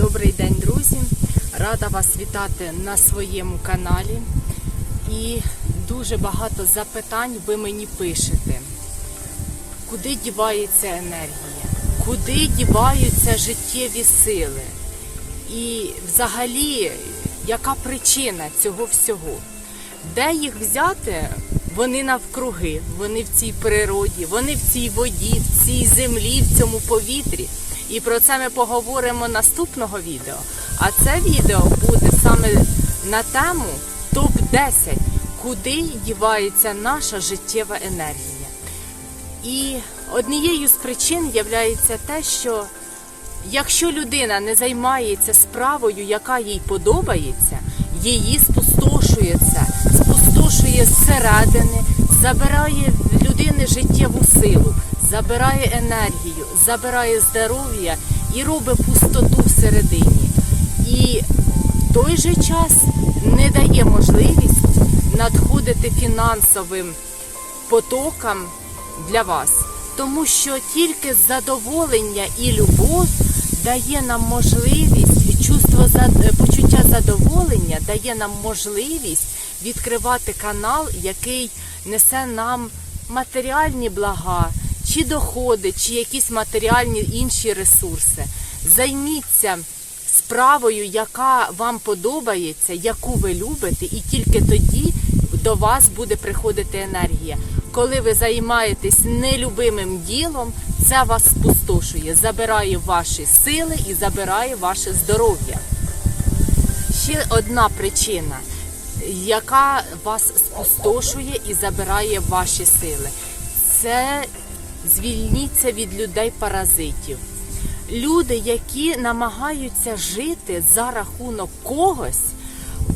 Добрий день, друзі! Рада вас вітати на своєму каналі. І дуже багато запитань ви мені пишете. Куди дівається енергія? Куди діваються життєві сили? І взагалі, яка причина цього всього? Де їх взяти? Вони навкруги, вони в цій природі, вони в цій воді, в цій землі, в цьому повітрі. І про це ми поговоримо наступного відео. А це відео буде саме на тему топ-10, куди дівається наша життєва енергія. І однією з причин є те, що якщо людина не займається справою, яка їй подобається, її спустошує це, спустошує зсередини, забирає в людини життєву силу, забирає енергію, забирає здоров'я і робить пустоту всередині. І в той же час не дає можливість надходити фінансовим потокам для вас. Тому що тільки задоволення і любов дає нам можливість, чувство почуття задоволення дає нам можливість відкривати канал, який несе нам матеріальні блага, чи доходи, чи якісь матеріальні інші ресурси. Займіться справою, яка вам подобається, яку ви любите, і тільки тоді до вас буде приходити енергія. Коли ви займаєтесь нелюбимим ділом, це вас спустошує, забирає ваші сили і забирає ваше здоров'я. Ще одна причина, яка вас спустошує і забирає ваші сили, це звільніться від людей паразитів. Люди, які намагаються жити за рахунок когось,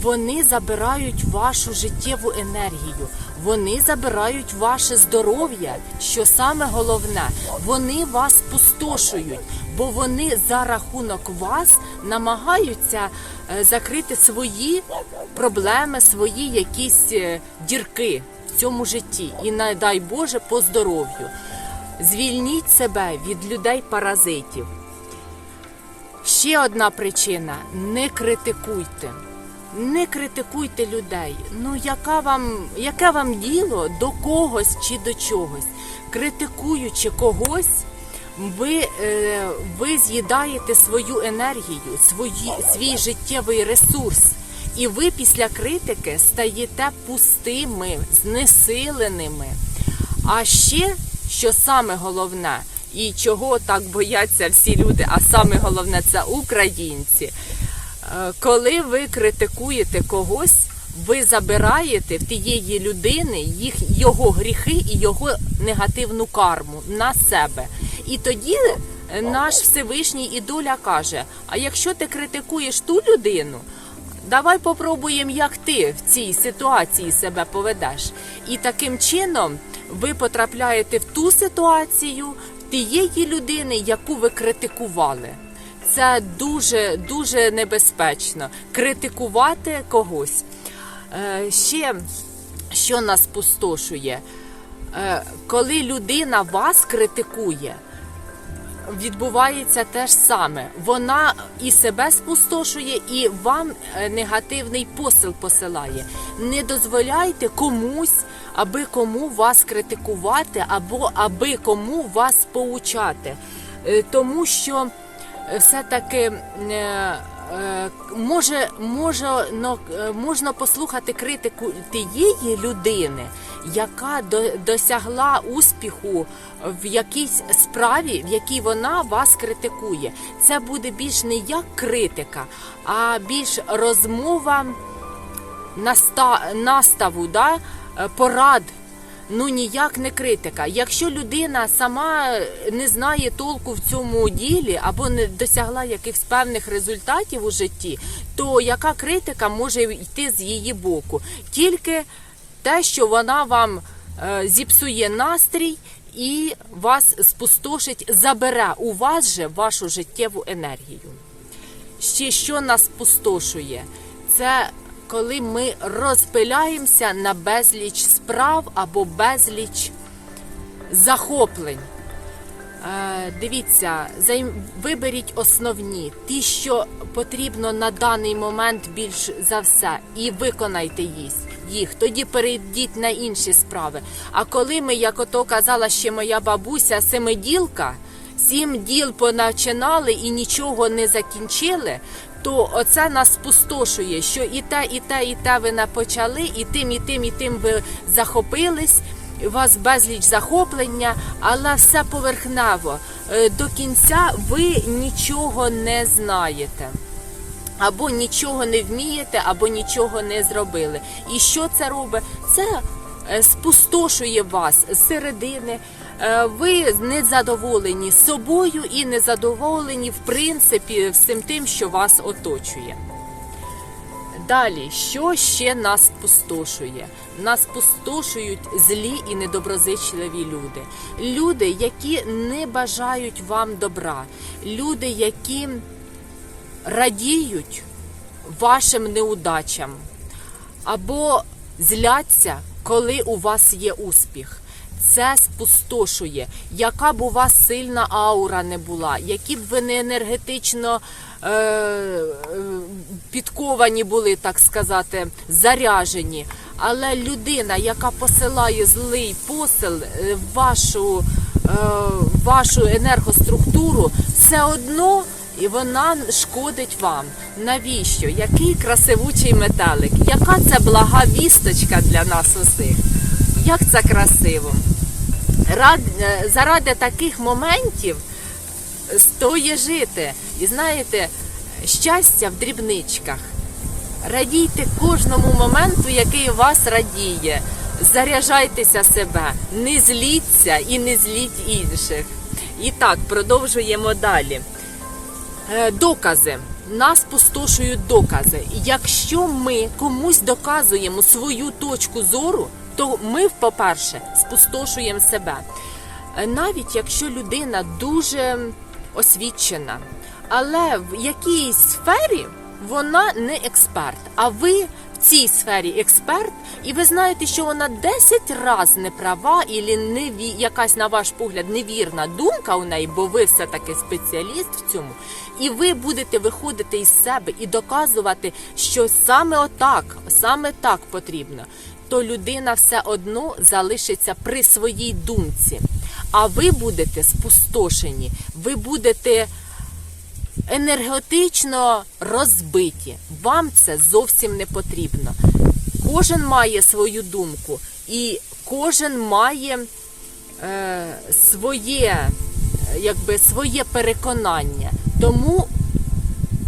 вони забирають вашу життєву енергію, вони забирають ваше здоров'я. Що саме головне, вони вас спустошують, бо вони за рахунок вас намагаються е, закрити свої проблеми, свої якісь е, дірки в цьому житті. І не дай Боже по здоров'ю. Звільніть себе від людей паразитів. Ще одна причина не критикуйте. Не критикуйте людей. Ну яка вам, яке вам діло до когось чи до чогось? Критикуючи когось, ви, е, ви з'їдаєте свою енергію, свої, свій життєвий ресурс. І ви після критики стаєте пустими, знесиленими. А ще, що саме головне, і чого так бояться всі люди, а саме головне це українці. Е, Коли ви критикуєте когось, ви забираєте в тієї людини їх його гріхи і його негативну карму на себе. І тоді е, наш Всевишній і доля каже: а якщо ти критикуєш ту людину, давай попробуємо, як ти в цій ситуації себе поведеш. І таким чином ви потрапляєте в ту ситуацію тієї людини, яку ви критикували. Це дуже дуже небезпечно критикувати когось. Е, ще що нас спустошує, Е, коли людина вас критикує, відбувається те ж саме. Вона і себе спустошує, і вам е, негативний посил посилає. Не дозволяйте комусь, аби кому вас критикувати, або аби кому вас поучати. Е, Тому що е, все-таки е, може, може, можна послухати критику тієї людини, яка до, досягла успіху в якійсь справі, в якій вона вас критикує. Це буде більш не як критика, а більш розмова наста, наставу, да? Е, порад. Ну ніяк не критика. Якщо людина сама не знає толку в цьому ділі або не досягла якихось певних результатів у житті, то яка критика може йти з її боку? Тільки те, що вона вам е, зіпсує настрій і вас спустошить, забере у вас же вашу життєву енергію. Ще що нас спустошує? Це коли ми розпиляємося на безліч справ або безліч захоплень. Е, Дивіться, виберіть основні, ті, що потрібно на даний момент більш за все, і виконайте їх. Тоді перейдіть на інші справи. А коли ми, як ото казала ще моя бабуся, семиділка, сім діл поначинали і нічого не закінчили, то оце нас спустошує, що і те, і те, і те ви не почали, і тим, і тим, і тим ви захопились. У вас безліч захоплення, але все поверхнево. Е, До кінця ви нічого не знаєте. Або нічого не вмієте, або нічого не зробили. І що це робить? Це е, спустошує вас зсередини. Е, Ви не задоволені собою і не задоволені, в принципі, всім тим, що вас оточує. Далі, що ще нас спустошує? Нас спустошують злі і недоброзичливі люди. Люди, які не бажають вам добра, люди, які радіють вашим неудачам або зляться, коли у вас є успіх. Це спустошує, яка б у вас сильна аура не була, які б ви не енергетично е, е, підковані були, так сказати, заряжені. Але людина, яка посилає злий посил е, в вашу, е, вашу енергоструктуру, все одно і вона шкодить вам. Навіщо? Який красивучий метелик? Яка це блага вісточка для нас усіх? Як це красиво! Е, заради таких моментів стоїть жити. І знаєте, щастя в дрібничках. Радійте кожному моменту, який вас радіє. Заряджайтеся себе, не зліться і не зліть інших. І так, продовжуємо далі. Е, Докази. Нас спустошують докази. Якщо ми комусь доказуємо свою точку зору, то ми, по-перше, спустошуємо себе. Е, Навіть якщо людина дуже освічена, але в якійсь сфері вона не експерт, а ви цій сфері експерт, і ви знаєте, що вона 10 разів не права, і неві, якась, на ваш погляд, невірна думка у неї, бо ви все-таки спеціаліст в цьому, і ви будете виходити із себе і доказувати, що саме отак, саме так потрібно, то людина все одно залишиться при своїй думці. А ви будете спустошені, ви будете енергетично розбиті. Вам це зовсім не потрібно. Кожен має свою думку, і кожен має е, своє, е, якби, своє переконання. Тому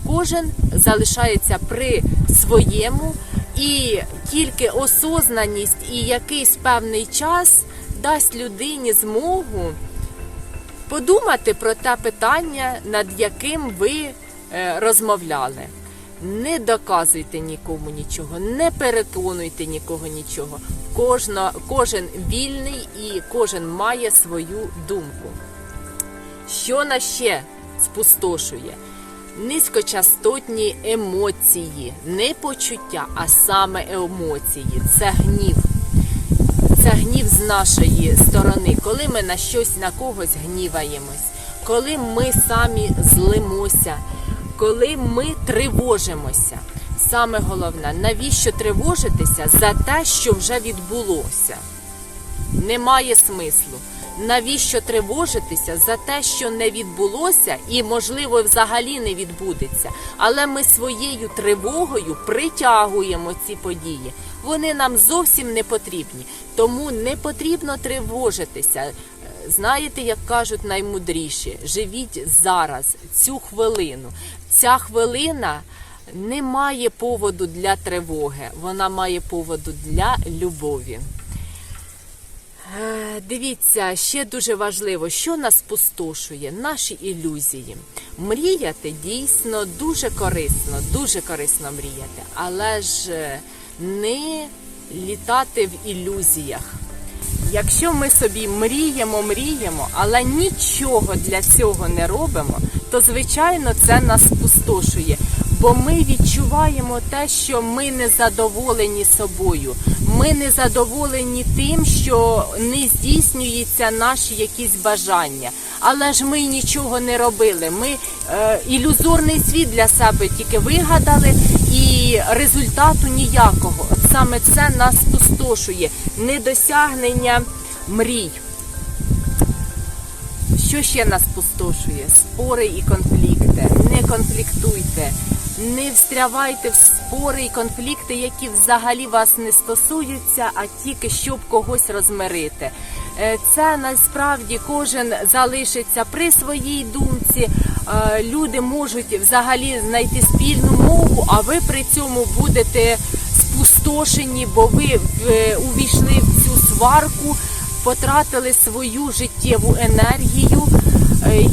кожен залишається при своєму, і тільки осознаність і якийсь певний час дасть людині змогу подумати про те питання, над яким ви е, розмовляли. Не доказуйте нікому нічого, не переконуйте нікого нічого. Кожна, кожен вільний і кожен має свою думку. Що нас ще спустошує? Низькочастотні емоції, не почуття, а саме емоції. Це гнів. Гнів з нашої сторони, коли ми на щось на когось гніваємось, коли ми самі злимося, коли ми тривожимося. Саме головне, навіщо тривожитися за те, що вже відбулося? Немає смислу. Навіщо тривожитися за те, що не відбулося, і, можливо, взагалі не відбудеться. Але ми своєю тривогою притягуємо ці події. Вони нам зовсім не потрібні. Тому не потрібно тривожитися. Е, Знаєте, як кажуть наймудріші, живіть зараз, цю хвилину. Ця хвилина не має поводу для тривоги, вона має поводу для любові. Е, Дивіться, ще дуже важливо, що нас спустошує, наші ілюзії. Мріяти дійсно дуже корисно, дуже корисно мріяти, але ж е, не літати в ілюзіях. Якщо ми собі мріємо, мріємо, але нічого для цього не робимо, то звичайно це нас спустошує. Бо ми відчуваємо те, що ми не задоволені собою. Ми не задоволені тим, що не здійснюються наші якісь бажання. Але ж ми нічого не робили. Ми е, ілюзорний світ для себе тільки вигадали, і результату ніякого. Саме це нас спустошує. Недосягнення мрій. Що ще нас спустошує? Спори і конфлікти. Не конфліктуйте, не встрявайте в спори і конфлікти, які взагалі вас не стосуються, а тільки щоб когось розмирити. Е, Це насправді кожен залишиться при своїй думці. Е, Люди можуть взагалі знайти спільну мову, а ви при цьому будете спустошені, бо ви е, увійшли в цю сварку потратили свою життєву енергію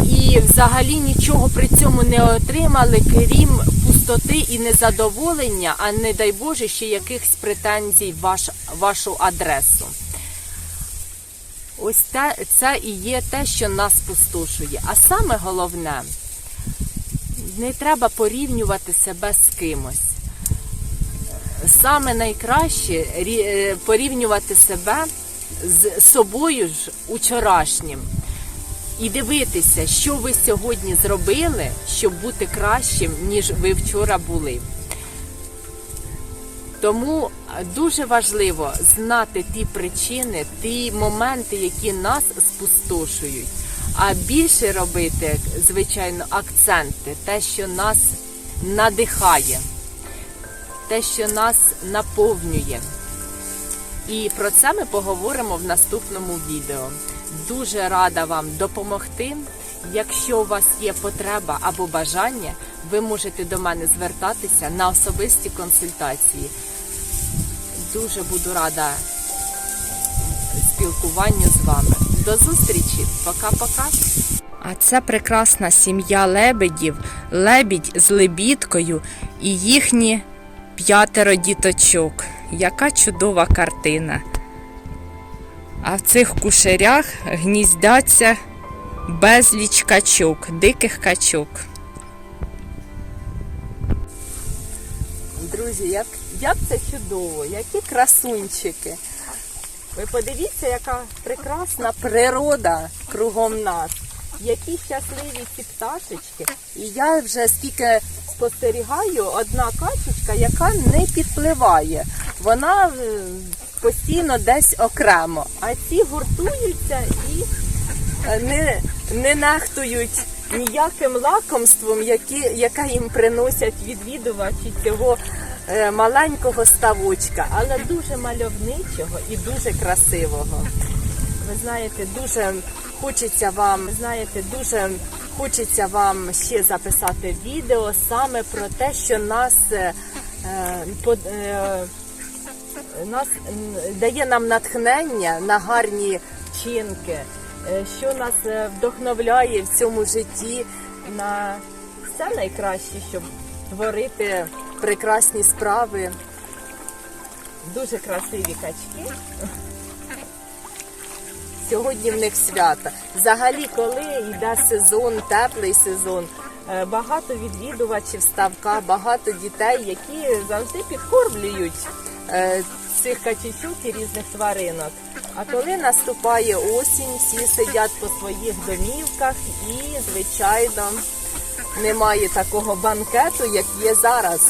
і взагалі нічого при цьому не отримали, крім пустоти і незадоволення, а не дай Боже ще якихось претензій ваш, вашу адресу. Ось те, це і є те, що нас спустошує. А саме головне, не треба порівнювати себе з кимось. Саме найкраще е, порівнювати себе з собою ж учорашнім і дивитися, що ви сьогодні зробили, щоб бути кращим, ніж ви вчора були. Тому е, дуже важливо знати ті причини, ті моменти, які нас спустошують. А більше робити, звичайно, акценти, те, що нас надихає, те, що нас наповнює. І про це ми поговоримо в наступному відео. Дуже рада вам допомогти. Якщо у вас є потреба або бажання, ви можете до мене звертатися на особисті консультації. Дуже буду рада спілкуванню з вами. До зустрічі! Пока-пока! А це прекрасна сім'я лебедів, лебідь з лебідкою і їхні п'ятеро діточок. Яка чудова картина. А в цих кушерях гніздяться безліч качок, диких качок. Друзі, як, як це чудово, які красунчики. Ви подивіться, яка прекрасна природа кругом нас. Які щасливі ці пташечки. І я вже скільки спостерігаю, одна качечка, яка не підпливає. Вона е, постійно десь окремо. А ці гуртуються і е, не, не нехтують ніяким лакомством, які, яке їм приносять відвідувачі цього е, маленького ставочка, але дуже мальовничого і дуже красивого. Ви знаєте, дуже хочеться вам, знаєте, дуже хочеться вам ще записати відео саме про те, що нас, е, е, под- е, нас дає нам натхнення на гарні вчинки, е, що нас е, вдохновляє в цьому житті на все найкраще, щоб творити прекрасні справи. Дуже красиві качки. Сьогодні в них свято. Взагалі, коли йде сезон, теплий сезон, е, багато відвідувачів ставка, багато дітей, які завжди підкормлюють е, цих качечок і різних тваринок. А коли наступає осінь, всі сидять по своїх домівках і, звичайно, немає такого банкету, як є зараз.